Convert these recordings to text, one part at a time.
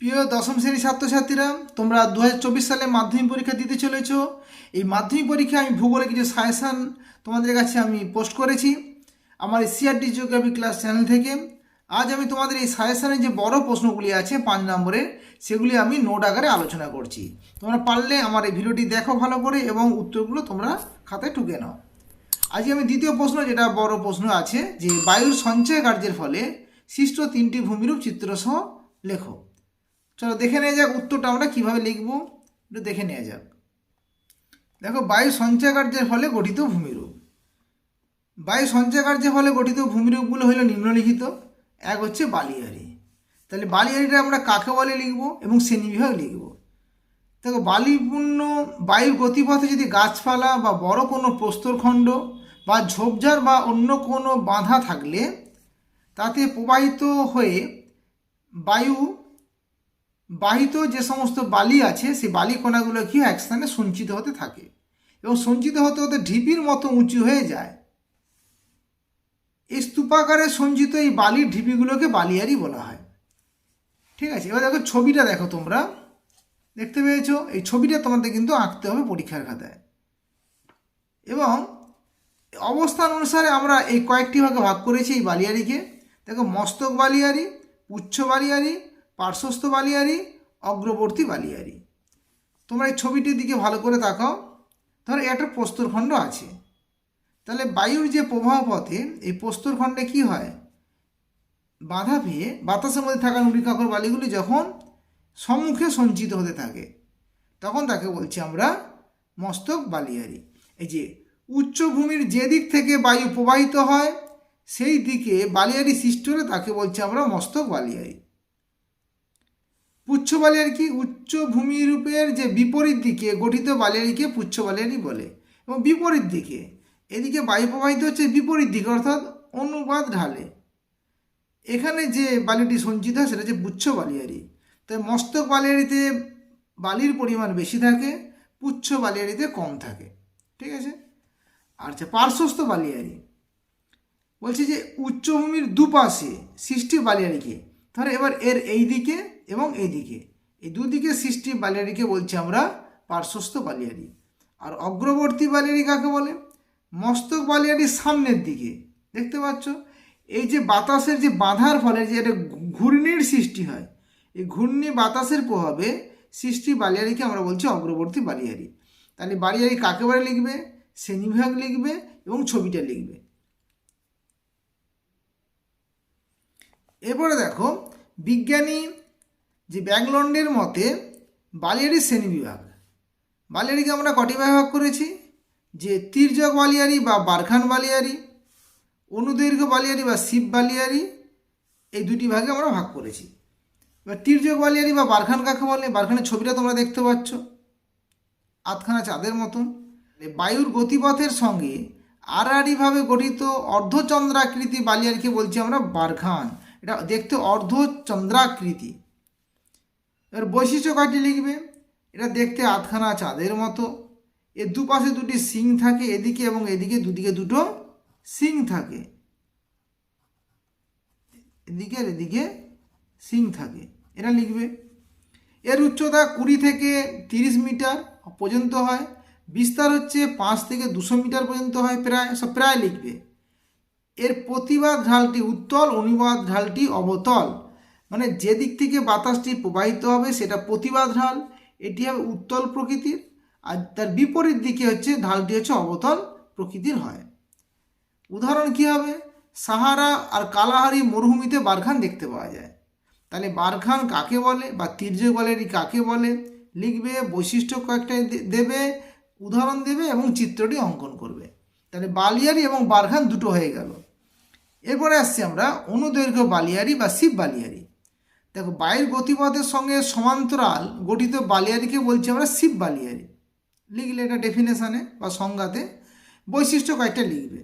প্রিয় দশম শ্রেণির ছাত্রছাত্রীরা, তোমরা দু হাজার চব্বিশ সালে মাধ্যমিক পরীক্ষা দিতে চলেছ। এই মাধ্যমিক পরীক্ষায় আমি ভূগোলে কিছু সাজেশান তোমাদের কাছে আমি পোস্ট করেছি। আমার সিআরডি জিওগ্রাফি ক্লাস চ্যানেল থেকে। আজ আমি তোমাদের এই সাজেশানের যে বড় প্রশ্নগুলি আছে পাঁচ নম্বরের সেগুলি আমি নোট আকারে আলোচনা করছি। তোমরা পারলে আমার এই ভিডিওটি দেখো ভালো করে এবং উত্তরগুলো তোমরা খাতায় টুকে নাও। আজকে আমি দ্বিতীয় প্রশ্ন, যেটা বড় প্রশ্ন আছে, যে বায়ুর সঞ্চয় কার্যের ফলে সৃষ্ট তিনটি ভূমিরূপ চিত্রসহ লেখো। চলো দেখে নেওয়া যাক উত্তরটা আমরা কীভাবে লিখব। একটু দেখে নেওয়া যাক। দেখো, বায়ু সঞ্চয় কার্যের ফলে গঠিত ভূমিরূপ। বায়ু সঞ্চয় কার্যের ফলে গঠিত ভূমিরূপগুলো হলো নিম্নলিখিত, এক হচ্ছে বালিয়ারি। তাহলে বালিয়ারিটা আমরা কাকে বলে লিখব এবং শ্রেণীবিভাগ লিখব? দেখো, বালিপূর্ণ বায়ুর গতিপথে যদি গাছপালা বা বড় কোনো প্রস্তরখণ্ড বা ঝোপঝাড় বা অন্য কোনো বাধা থাকলে তাতে প্রবাহিত হয়ে বায়ু বাহিত যে সমস্ত বালি আছে, সেই বালি কণাগুলো কি এক স্থানে সঞ্চিত হতে থাকে। এবং সঞ্চিত হতে হতে ঢিপির মতো উঁচু হয়ে যায়। এই স্তূপাকারে সঞ্চিত এই বালির ঢিপিগুলোকে বালিয়ারি বলা হয়। ঠিক আছে? এবার দেখো ছবিটা দেখো তোমরা। দেখতে পেয়েছ? এই ছবিটা তোমাদের কিন্তু আঁকতে হবে পরীক্ষার খাতায়। এবং অবস্থান অনুসারে আমরা এই কয়েকটি ভাগে ভাগ করেছি এই বালিয়ারিকে। দেখো মস্তক বালিয়ারি উচ্চ বালিয়ারি পার্শ্বস্থ বালিয়ারি অগ্রবর্তী বালিয়ারি তোমরা এই ছবিটির দিকে ভালো করে তাকাও। ধরো, একটা প্রস্তরখণ্ড আছে। তাহলে বায়ুর যে প্রবাহ পথে এই প্রস্তরখণ্ডে কি হয়? বাধা পেয়ে বাতাসের মধ্যে থাকা নুড়িকাকর বালিগুলি যখন সম্মুখে সঞ্চিত হতে থাকে, তখন তাকে বলছি আমরা মস্তক বালিয়ারি এই যে উচ্চভূমির যে দিক থেকে বায়ু প্রবাহিত হয়, সেই দিকে বালিয়ারি সৃষ্টি হলে তাকে বলছি আমরা মস্তক বালিয়ারি পুচ্ছ বালিয়ারি কি উচ্চ ভূমিরূপের যে বিপরীত দিকে গঠিত বালিয়ারিকে পুচ্ছ বালিয়ারি বলে এবং বিপরীত দিকে। এদিকে বায়ু প্রবাহিত হচ্ছে বিপরীত দিকে, অর্থাৎ অনুবাদ ঢালে। এখানে যে বালিটি সঞ্চিত হয় সেটা হচ্ছে পুচ্ছ বালিয়ারি। তাই মস্তক বালিয়ারিতে বালির পরিমাণ বেশি থাকে, পুচ্ছ বালিয়ারিতে কম থাকে। ঠিক আছে? আচ্ছা পার্শ্বস্থ বালিয়ারি, বলছি যে উচ্চভূমির দুপাশে সৃষ্টি বালিয়ারিকে ধরো এবার এর এই দিকে এবং এদিকে। এই দুদিকে সৃষ্টি বালিয়ারিকে বলছি আমরা পার্শ্বস্থ বালিয়ারি আর অগ্রবর্তী বালিয়ারি কাকে বলে? মস্তক বালিয়ারির সামনের দিকে। দেখতে পাচ্ছ? এই যে বাতাসের যে বাধার ফলে যে একটা ঘূর্ণির সৃষ্টি হয়, এই ঘূর্ণি বাতাসের প্রভাবে সৃষ্টি বালিয়ারিকে আমরা বলছি অগ্রবর্তী বালিয়ারি তাহলে বালিয়ারি কাকে বলে লিখবে? শ্রেণীবিভাগ লিখবে এবং ছবিটা লিখবে। এরপরে দেখো, বিজ্ঞানী যে ব্যাকলন্ডের মতে বালিয়ারি শ্রেণীবিভাগ। বালিয়ারিকে আমরা কটি ভাগে ভাগ করেছি? যে তির্যক বালিয়ারি বা বারখান বালিয়ারি অনুদৈর্ঘ্য বালিয়ারি বা শিব বালিয়ারি, এই দুটি ভাগে আমরা ভাগ করেছি। এবার তির্যক বালিয়ারি বা বারখান কাকে বলে? বারখানের ছবিটা তোমরা দেখতে পাচ্ছ। আধখানা চাঁদের মতন। বায়ুর গতিপথের সঙ্গে আড়াআড়িভাবে গঠিত অর্ধচন্দ্রাকৃতি বালিয়ারিকে বলছি আমরা বারখান। এটা দেখতে অর্ধচন্দ্রাকৃতি। এর বৈশিষ্ট্য কয়টি লিখবে? এটা দেখতে আধখানা চাঁদের মতো। এর দুপাশে দুটি সিং থাকে, এদিকে এবং এদিকে দুদিকে দুটো সিং থাকে। এদিকে আর এদিকে সিং থাকে। এটা লিখবে, এর উচ্চতা কুড়ি থেকে তিরিশ মিটার পর্যন্ত হয়। বিস্তার হচ্ছে পাঁচ থেকে দুশো মিটার পর্যন্ত হয় প্রায়, সব প্রায় লিখবে। এর প্রতিবাদ ঢালটি উত্তল, অনুবাদ ঢালটি অবতল। মানে যে দিক থেকে বাতাসটি প্রবাহিত হবে সেটা প্রতিবাদ ঢাল, এটি হবে উত্তল প্রকৃতির, আর তার বিপরীত দিকে হচ্ছে ঢালটি হচ্ছে অবতল প্রকৃতির হয়। উদাহরণ কী হবে? সাহারা আর কালাহারি মরুভূমিতে বারখান দেখতে পাওয়া যায়। তাহলে বারখান কাকে বলে বা তির্যক বালিয়ারি কাকে বলে? লিখবে, বৈশিষ্ট্য কয়েকটা দেবে, উদাহরণ দেবে এবং চিত্রটি অঙ্কন করবে। তাহলে বালিয়ারি এবং বারখান দুটো হয়ে গেল। এরপরে আসছি আমরা অনুদৈর্ঘ্য বালিয়ারি বা শিব বালিয়ারি। দেখো বায়ুর গতিপথের সঙ্গে সমান্তরাল গঠিত বালিয়ারিকে বলছি আমরা শিব বালিয়ারি। লিখলে এটা ডেফিনেশানে বা সংজ্ঞাতে বৈশিষ্ট্য কয়েকটা লিখবে।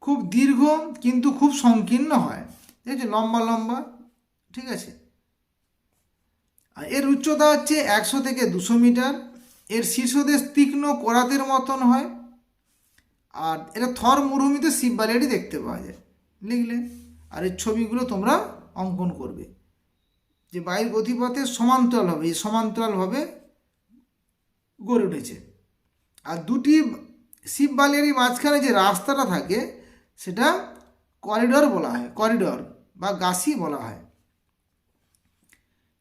খুব দীর্ঘ কিন্তু খুব সংকীর্ণ হয়। ঠিক আছে লম্বা লম্বা, ঠিক আছে? আর এর উচ্চতা হচ্ছে একশো থেকে দুশো মিটার। এর শীর্ষদেশ তীক্ষ্ণ করাতের মতন হয়। আর এটা থর মরুভূমিতে শিব বালিয়াটি দেখতে পাওয়া যায়। লিখলে, আর এর ছবিগুলো তোমরা অঙ্কন করবে। যে বায়ুর গতিপথে সমান্তরালভাবে এই সমান্তরালভাবে গড়ে উঠেছে। আর দুটি শিব বালিয়ারি মাঝখানে যে রাস্তাটা থাকে, সেটা করিডর বলা হয় করিডর বা গাছি বলা হয়।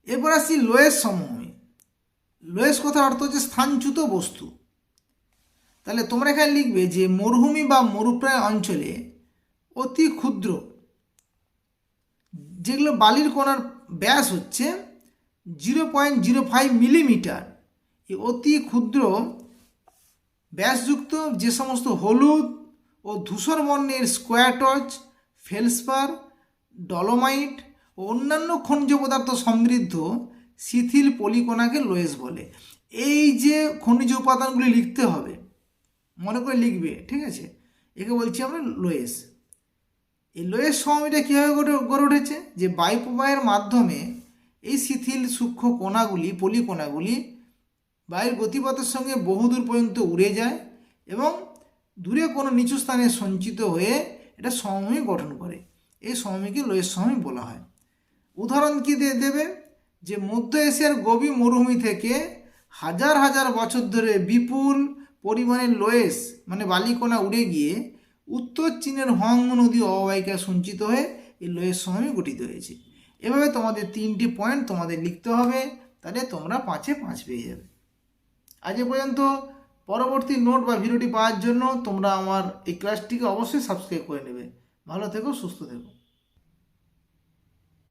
এরপর আসছি লোয়েস সমভূমি। লোয়েস কথার অর্থ হচ্ছে স্থানচ্যুত বস্তু। তাহলে তোমরা এখানে লিখবে যে মরুভূমি বা মরুপ্রায় অঞ্চলে অতি ক্ষুদ্র যেগুলো বালির কোনার ব্যাস হচ্ছে zero point zero five millimetre এই অতি ক্ষুদ্র ব্যাসযুক্ত যে সমস্ত হলুদ ও ধূসর বর্ণের স্কোয়াটচ ফেলসপার ডলোমাইট ও অন্যান্য খনিজ পদার্থ সমৃদ্ধ শিথিল পলিকণাকে লোয়েস বলে। এই যে খনিজ উপাদানগুলি লিখতে হবে, মনে করে লিখবে, ঠিক আছে? একে বলছি আমরা লোয়েস এই লোয়েস সমমিটা কীভাবে গড়ে উঠেছে? যে বায়ু প্রবাহের মাধ্যমে এই শিথিল সূক্ষ্ম কণাগুলি পলিকণাগুলি বায়ুর গতিপথের সঙ্গে বহুদূর পর্যন্ত উড়ে যায় এবং দূরে কোনো নিচু স্থানে সঞ্চিত হয়ে এটা সমভূমি গঠন করে। এই সমভূমিকে লোয়েস সমভূমি বলা হয়। উদাহরণ কি দিয়ে দেবে? যে মধ্য এশিয়ার গভীর মরুভূমি থেকে হাজার হাজার বছর ধরে বিপুল পরিমাণে লোয়েস মানে বালিকণা উড়ে গিয়ে উত্তর চীনের হং নদী অববাহিকায় সঞ্চিত হয়ে এই লোহের সময়ে গঠিত হয়েছে। এভাবে তোমাদের তিনটি পয়েন্ট তোমাদের লিখতে হবে, তাহলে তোমরা পাঁচে পাঁচ পেয়ে যাবে। আজ পর্যন্ত। পরবর্তী নোট বা ভিডিওটি পাওয়ার জন্য তোমরা আমার এই ক্লাসটিকে অবশ্যই সাবস্ক্রাইব করে নেবে। ভালো থেকো, সুস্থ থেকো।